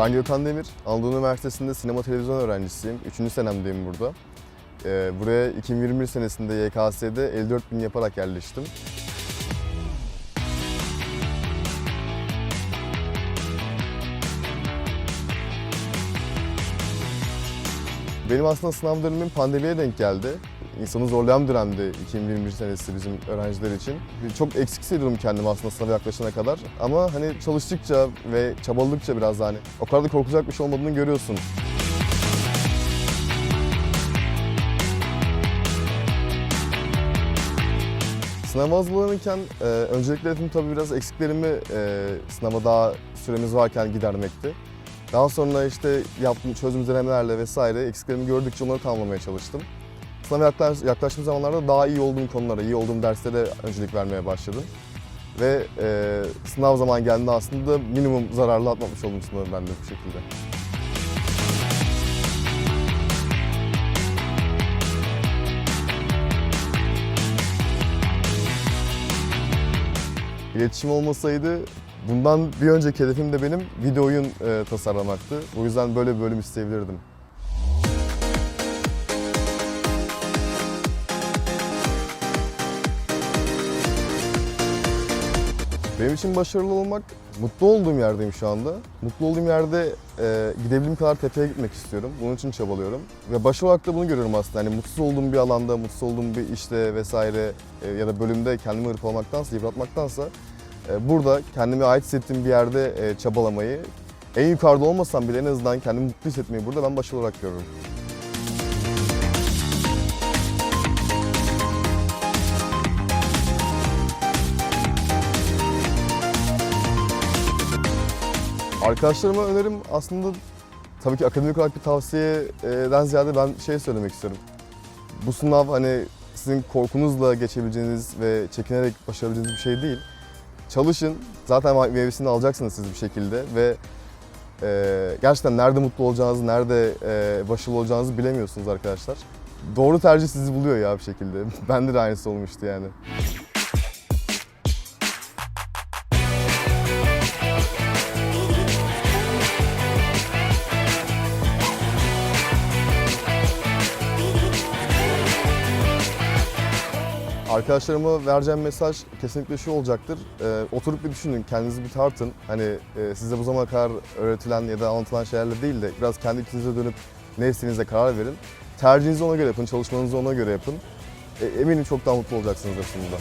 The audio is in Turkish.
Ben Gökhan Demir, Anadolu Üniversitesi'nde sinema televizyon öğrencisiyim. Üçüncü senemdeyim burada. Ee, buraya 2021 senesinde YKS'de 54 bin yaparak yerleştim. Benim aslında sınav dönemim pandemiye denk geldi. İnsanı zorlayan bir dönemdi 2021 senesi bizim öğrenciler için. Çok eksik hissediyorum kendimi aslında sınava yaklaşana kadar. Ama hani çalıştıkça ve çabaladıkça biraz da hani o kadar da korkacak bir şey olmadığını görüyorsun. Sınava hazırlanırken e, öncelikle hedefim tabii biraz eksiklerimi e, sınava daha süremiz varken gidermekti. Daha sonra işte yaptığım çözüm denemelerle vesaire eksiklerimi gördükçe onları tamamlamaya çalıştım. Sınava yaklaş, yaklaştığım zamanlarda daha iyi olduğum konulara, iyi olduğum derslere öncelik vermeye başladım. Ve e, sınav zaman geldiğinde aslında minimum zararlı atlatmış oldum sınavı ben de bu şekilde. İletişim olmasaydı bundan bir önceki hedefim de benim video oyun e, tasarlamaktı. O yüzden böyle bir bölüm isteyebilirdim. Benim için başarılı olmak, mutlu olduğum yerdeyim şu anda. Mutlu olduğum yerde e, gidebildiğim kadar tepeye gitmek istiyorum. Bunun için çabalıyorum. Ve başarı olarak da bunu görüyorum aslında. Yani mutsuz olduğum bir alanda, mutsuz olduğum bir işte vesaire e, ya da bölümde kendimi hırpalamaktansa, yıpratmaktansa e, burada kendime ait hissettiğim bir yerde e, çabalamayı, en yukarıda olmasam bile en azından kendimi mutlu hissetmeyi burada ben başarı olarak görüyorum. Arkadaşlarıma önerim aslında tabii ki akademik olarak bir tavsiyeden ziyade ben şey söylemek istiyorum. Bu sınav hani sizin korkunuzla geçebileceğiniz ve çekinerek başarabileceğiniz bir şey değil. Çalışın, zaten meyvesini alacaksınız siz bir şekilde ve e, gerçekten nerede mutlu olacağınızı, nerede e, başarılı olacağınızı bilemiyorsunuz arkadaşlar. Doğru tercih sizi buluyor ya bir şekilde. Bende de aynısı olmuştu yani. Arkadaşlarıma vereceğim mesaj kesinlikle şu olacaktır. Ee, oturup bir düşünün, kendinizi bir tartın. Hani e, size bu zamana kadar öğretilen ya da anlatılan şeylerle değil de biraz kendi içinize dönüp ne istediğinize karar verin. Tercihinizi ona göre yapın, çalışmanızı ona göre yapın. E, eminim çok daha mutlu olacaksınızdır sonunda.